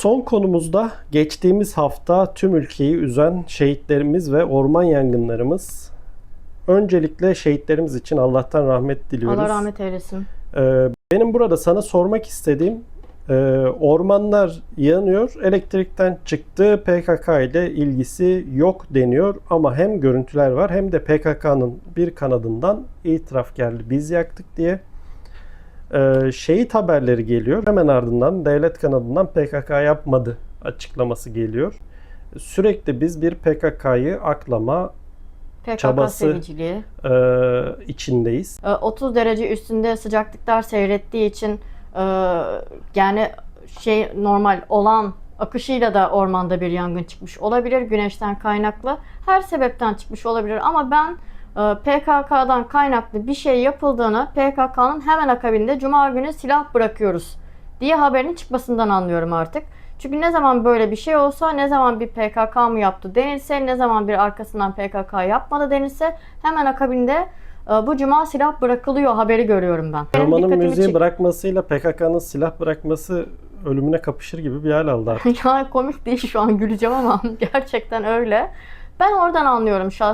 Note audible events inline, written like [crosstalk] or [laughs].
son konumuzda geçtiğimiz hafta tüm ülkeyi üzen şehitlerimiz ve orman yangınlarımız. Öncelikle şehitlerimiz için Allah'tan rahmet diliyoruz. Allah rahmet eylesin. Ee, benim burada sana sormak istediğim e, ormanlar yanıyor, elektrikten çıktı, PKK ile ilgisi yok deniyor ama hem görüntüler var hem de PKK'nın bir kanadından itiraf geldi. Biz yaktık diye. Ee, şehit haberleri geliyor. Hemen ardından devlet kanadından PKK yapmadı açıklaması geliyor. Sürekli biz bir PKK'yı aklama PKK Çabası. seviciliği. e, içindeyiz. Ee, 30 derece üstünde sıcaklıklar seyrettiği için e, yani şey normal olan akışıyla da ormanda bir yangın çıkmış olabilir. Güneşten kaynaklı. Her sebepten çıkmış olabilir ama ben e, PKK'dan kaynaklı bir şey yapıldığını PKK'nın hemen akabinde Cuma günü silah bırakıyoruz diye haberin çıkmasından anlıyorum artık. Çünkü ne zaman böyle bir şey olsa, ne zaman bir PKK mı yaptı denilse, ne zaman bir arkasından PKK yapmadı denilse hemen akabinde e, bu cuma silah bırakılıyor haberi görüyorum ben. Dikkatimi müziği çek- bırakmasıyla PKK'nın silah bırakması ölümüne kapışır gibi bir hal aldı artık. [laughs] ya komik değil şu an güleceğim ama [laughs] gerçekten öyle. Ben oradan anlıyorum şahsen.